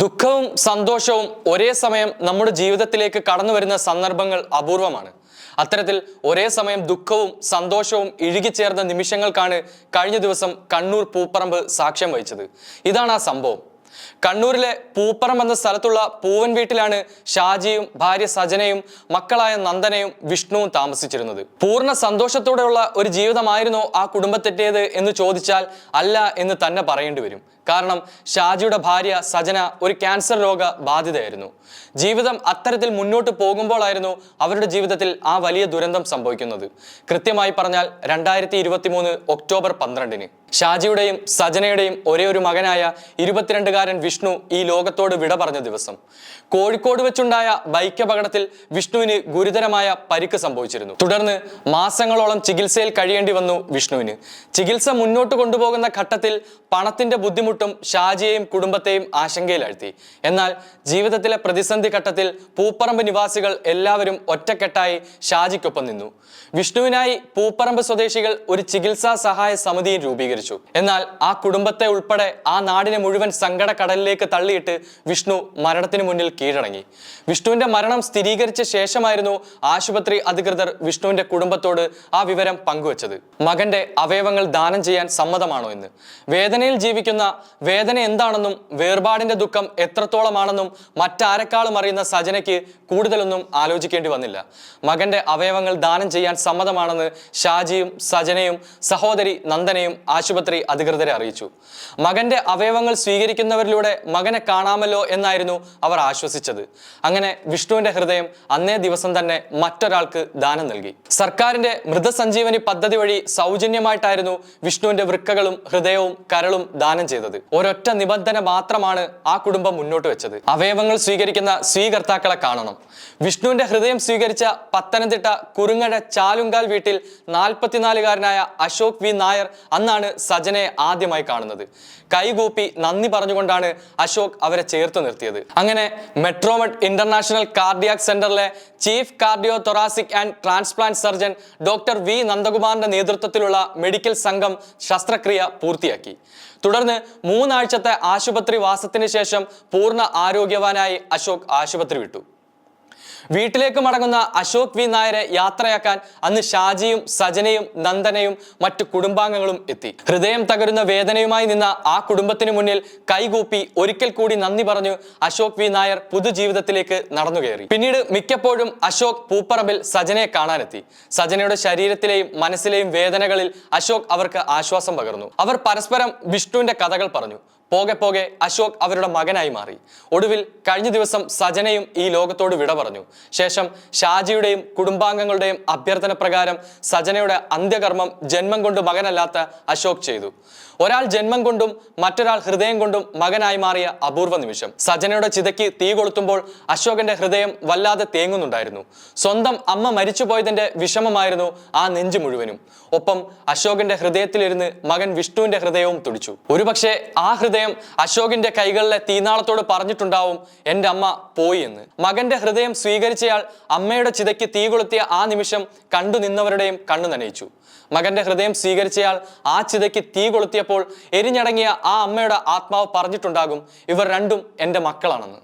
ദുഃഖവും സന്തോഷവും ഒരേ സമയം നമ്മുടെ ജീവിതത്തിലേക്ക് കടന്നു വരുന്ന സന്ദർഭങ്ങൾ അപൂർവമാണ്. അത്തരത്തിൽ ഒരേ സമയം ദുഃഖവും സന്തോഷവും ഇഴുകിച്ചേർന്ന നിമിഷങ്ങൾക്കാണ് കഴിഞ്ഞ ദിവസം കണ്ണൂർ പൂപ്പറമ്പ് സാക്ഷ്യം വഹിച്ചത്. ഇതാണ് ആ സംഭവം. കണ്ണൂരിലെ പൂപ്പറം എന്ന സ്ഥലത്തുള്ള പൂവൻ വീട്ടിലാണ് ഷാജിയും ഭാര്യ സജനയും മക്കളായ നന്ദനയും വിഷ്ണുവും താമസിച്ചിരുന്നത്. പൂർണ സന്തോഷത്തോടെയുള്ള ഒരു ജീവിതമായിരുന്നോ ആ കുടുംബത്തെറ്റേത് എന്ന് ചോദിച്ചാൽ അല്ല എന്ന് തന്നെ പറയേണ്ടി വരും. കാരണം ഷാജിയുടെ ഭാര്യ സജന ഒരു ക്യാൻസർ രോഗ ബാധിതയായിരുന്നു. ജീവിതം അത്തരത്തിൽ മുന്നോട്ട് പോകുമ്പോഴായിരുന്നു അവരുടെ ജീവിതത്തിൽ ആ വലിയ ദുരന്തം സംഭവിക്കുന്നത്. കൃത്യമായി പറഞ്ഞാൽ രണ്ടായിരത്തി ഇരുപത്തി മൂന്ന് ഒക്ടോബർ പന്ത്രണ്ടിന്. ഷാജിയുടെയും സജനയുടെയും ഒരേ ഒരു മകനായ ഇരുപത്തിരണ്ടുകാരൻ വിഷ്ണു ഈ ലോകത്തോട് വിട പറഞ്ഞ ദിവസം. കോഴിക്കോട് വെച്ചുണ്ടായ ബൈക്ക് അപകടത്തിൽ വിഷ്ണുവിന് ഗുരുതരമായ പരിക്ക് സംഭവിച്ചിരുന്നു. തുടർന്ന് മാസങ്ങളോളം ചികിത്സയിൽ കഴിയേണ്ടി വന്നു വിഷ്ണുവിന്. ചികിത്സ മുന്നോട്ട് കൊണ്ടുപോകുന്ന ഘട്ടത്തിൽ പണത്തിന്റെ ബുദ്ധിമുട്ടും ഷാജിയെയും കുടുംബത്തെയും ആശങ്കയിലാഴ്ത്തി. എന്നാൽ ജീവിതത്തിലെ പ്രതിസന്ധി ഘട്ടത്തിൽ പൂപ്പറമ്പ് നിവാസികൾ എല്ലാവരും ഒറ്റക്കെട്ടായി ഷാജിക്കൊപ്പം നിന്നു. വിഷ്ണുവിനായി പൂപ്പറമ്പ് സ്വദേശികൾ ഒരു ചികിത്സാ സഹായ സമിതിയും രൂപീകരിച്ചു. എന്നാൽ ആ കുടുംബത്തെ ഉൾപ്പെടെ ആ നാടിനെ മുഴുവൻ സങ്കട കടലിലേക്ക് തള്ളിയിട്ട് വിഷ്ണു മരണത്തിന് മുന്നിൽ കീഴടങ്ങി. വിഷ്ണുവിന്റെ മരണം സ്ഥിരീകരിച്ച ശേഷമായിരുന്നു ആശുപത്രി അധികൃതർ വിഷ്ണുവിന്റെ കുടുംബത്തോട് ആ വിവരം പങ്കുവച്ചത്. മകന്റെ അവയവങ്ങൾ ദാനം ചെയ്യാൻ സമ്മതമാണോ എന്ന്. വേദനയിൽ ജീവിക്കുന്ന വേദന എന്താണെന്നും വേർപാടിന്റെ ദുഃഖം എത്രത്തോളമാണെന്നും മറ്റാരെക്കാളും അറിയുന്ന സജനയ്ക്ക് കൂടുതലൊന്നും ആലോചിക്കേണ്ടി വന്നില്ല. മകന്റെ അവയവങ്ങൾ ദാനം ചെയ്യാൻ സമ്മതമാണെന്ന് ഷാജിയും സജനയും സഹോദരി നന്ദനയും ആശുപത്രി അധികൃതരെ അറിയിച്ചു. മകന്റെ അവയവങ്ങൾ സ്വീകരിക്കുന്നവരിലൂടെ മകനെ കാണാമല്ലോ എന്നായിരുന്നു അവർ ആശ്വസിച്ചത്. അങ്ങനെ വിഷ്ണുവിന്റെ ഹൃദയം അന്നേ ദിവസം തന്നെ മറ്റൊരാൾക്ക് ദാനം നൽകി. സർക്കാരിന്റെ മൃതസഞ്ജീവനി പദ്ധതി വഴി സൗജന്യമായിട്ടായിരുന്നു വിഷ്ണുവിന്റെ വൃക്കകളും ഹൃദയവും കരളും ദാനം ചെയ്തത്. ഒരൊറ്റ നിബന്ധന മാത്രമാണ് ആ കുടുംബം മുന്നോട്ട് വെച്ചത്. അവയവങ്ങൾ സ്വീകരിക്കുന്ന സ്വീകർത്താക്കളെ കാണണം. വിഷ്ണുവിന്റെ ഹൃദയം സ്വീകരിച്ച പത്തനംതിട്ട കുറുങ്ങഴ ചാലുങ്കാൽ വീട്ടിൽ നാൽപ്പത്തിനാലുകാരനായ അശോക് വി. നായർ അന്നാണ് സജനെ ആദ്യമായി കാണുന്നത്. കൈകൂപ്പി നന്ദി പറഞ്ഞുകൊണ്ടാണ് അശോക് അവരെ ചേർത്ത് നിർത്തിയത്. അങ്ങനെ മെട്രോമെഡ് ഇന്റർനാഷണൽ കാർഡിയാക് സെന്ററിലെ chief cardio thoracic and transplant surgeon doctor V. നന്ദകുമാറിന്റെ നേതൃത്വത്തിലുള്ള മെഡിക്കൽ സംഘം ശസ്ത്രക്രിയ പൂർത്തിയാക്കി. തുടർന്ന് മൂന്നാഴ്ചത്തെ ആശുപത്രി വാസത്തിന് ശേഷം പൂർണ ആരോഗ്യവാനായി അശോക് ആശുപത്രി വിട്ടു. വീട്ടിലേക്ക് മടങ്ങുന്ന അശോക് വി നായരെ യാത്രയാക്കാൻ അന്ന് ഷാജിയും സജനയും നന്ദനയും മറ്റു കുടുംബാംഗങ്ങളും എത്തി. ഹൃദയം തകരുന്ന വേദനയുമായി നിന്ന ആ കുടുംബത്തിന് മുന്നിൽ കൈകൂപ്പി ഒരിക്കൽ കൂടി നന്ദി പറഞ്ഞു അശോക് വി നായർ പുതുജീവിതത്തിലേക്ക് നടന്നുകയറി. പിന്നീട് മിക്കപ്പോഴും അശോക് പൂപ്പറമ്പിൽ സജനയെ കാണാനെത്തി. സജനയുടെ ശരീരത്തിലെയും മനസ്സിലെയും വേദനകളിൽ അശോക് അവർക്ക് ആശ്വാസം പകർന്നു. അവർ പരസ്പരം വിഷ്ണുവിന്റെ കഥകൾ പറഞ്ഞു. പോകെ പോകെ അശോക് അവരുടെ മകനായി മാറി. ഒടുവിൽ കഴിഞ്ഞ ദിവസം സജനയും ഈ ലോകത്തോട് വിട പറഞ്ഞു. ശേഷം ഷാജിയുടെയും കുടുംബാംഗങ്ങളുടെയും അഭ്യർത്ഥന പ്രകാരം സജനയുടെ അന്ത്യകർമ്മം ജന്മം കൊണ്ട് മകനല്ലാത്ത അശോക് ചെയ്തു. ഒരാൾ ജന്മം കൊണ്ടും മറ്റൊരാൾ ഹൃദയം കൊണ്ടും മകനായി മാറിയ അപൂർവ നിമിഷം. സജനയുടെ ചിതയ്ക്ക് തീ കൊളുത്തുമ്പോൾ അശോകന്റെ ഹൃദയം വല്ലാതെ തേങ്ങുന്നുണ്ടായിരുന്നു. സ്വന്തം അമ്മ മരിച്ചുപോയതിന്റെ വിഷമമായിരുന്നു ആ നെഞ്ചു മുഴുവനും. ഒപ്പം അശോകന്റെ ഹൃദയത്തിലിരുന്ന് മകൻ വിഷ്ണുവിന്റെ ഹൃദയവും തുടിച്ചു. ഒരുപക്ഷെ ആ ഹൃദയം അശോകിന്റെ കൈകളിലെ തീനാളത്തോട് പറഞ്ഞിട്ടുണ്ടാവും എന്റെ അമ്മ പോയി എന്ന്. മകന്റെ ഹൃദയം സ്വീകരിച്ചയാൾ അമ്മയുടെ ചിതയ്ക്ക് തീ കൊളുത്തിയ ആ നിമിഷം കണ്ടു നിന്നവരുടെയും കണ്ണു നനയിച്ചു. മകന്റെ ഹൃദയം സ്വീകരിച്ചയാൾ ആ ചിതയ്ക്ക് തീ കൊളുത്തിയപ്പോൾ എരിഞ്ഞടങ്ങിയ ആ അമ്മയുടെ ആത്മാവ് പറഞ്ഞിട്ടുണ്ടാകും ഇവർ രണ്ടും എന്റെ മക്കളാണെന്ന്.